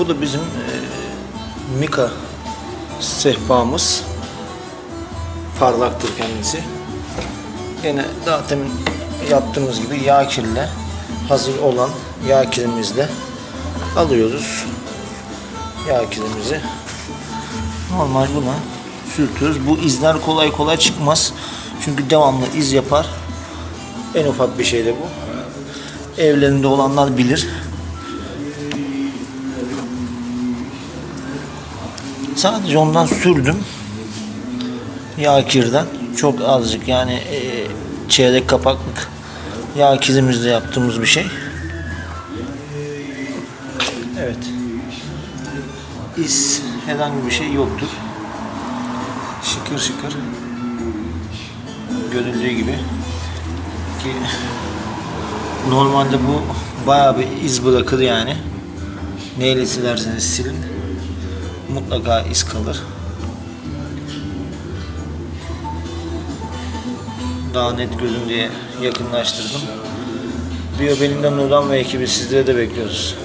Bu da bizim e, Mika sehpamız. Parlaktır kendisi. Yine daha demin yaptığımız gibi yağ kirle hazır olan yağ kirimizle alıyoruz. Yağ kirimizi normal buna sürtüyoruz. Bu izler kolay kolay çıkmaz. Çünkü devamlı iz yapar. En ufak bir şey de bu. Evlerinde olanlar bilir. Sadece ondan sürdüm. Yağ kirden. Çok azıcık yani e, çeyrek kapaklık yağ kirimizle yaptığımız bir şey. Evet. İz herhangi bir şey yoktur. Şıkır şıkır görüldüğü gibi ki normalde bu bayağı bir iz bırakır yani. Neyle silerseniz silin mutlaka iz kalır. Daha net görün diye yakınlaştırdım. Biyo Belim'den Nurhan ve ekibi sizlere de bekliyoruz.